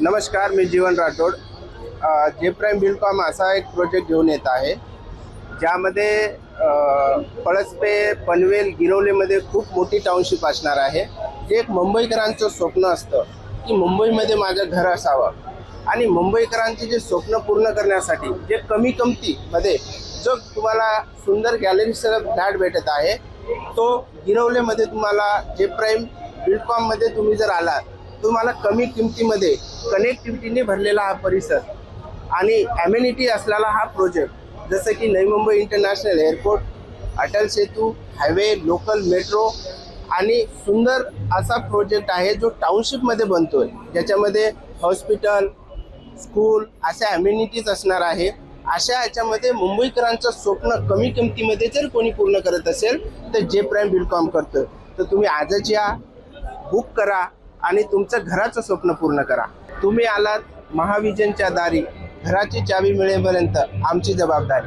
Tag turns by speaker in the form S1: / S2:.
S1: नमस्कार मी जीवन राठोड. जे प्राईम बिलकॉम असा एक प्रोजेक्ट घेऊन येत आहे ज्यामध्ये पळसपे पनवेल गिरवलेमध्ये खूप मोठी टाउनशिप असणार आहे. जे एक मुंबईकरांचं स्वप्न असतं की मुंबईमध्ये माझं घर असावं. आणि मुंबईकरांचे जे स्वप्न पूर्ण करण्यासाठी जे कमी कमतीमध्ये जो तुम्हाला सुंदर गॅलरीसह फ्लॅट भेटत आहे तो गिरवलेमध्ये तुम्हाला जे प्राईम बिल्डकॉममध्ये तुम्ही जर आलात तुम्हाला कमी किमतीमध्ये कनेक्टिव्हिटीने भरलेला हा परिसर आणि ॲम्युनिटी असलेला हा प्रोजेक्ट जसं की Navi Mumbai international airport Atal Setu highway local metro आणि सुंदर असा प्रोजेक्ट आहे जो टाउनशिपमध्ये बनतो आहे ज्याच्यामध्ये हॉस्पिटल स्कूल अशा ॲम्युनिटीज असणार आहे. अशा याच्यामध्ये मुंबईकरांचं स्वप्न कमी किमतीमध्ये जर कोणी पूर्ण करत असेल तर जे प्राईम बिलकॉम करतं तर तुम्ही आजच या बुक करा. आणि तुमचं घराचं स्वप्न पूर्ण करा. तुम्ही आलात महाविजनच्या दारी. घराची चावी मिळेपर्यंत आमची जबाबदारी.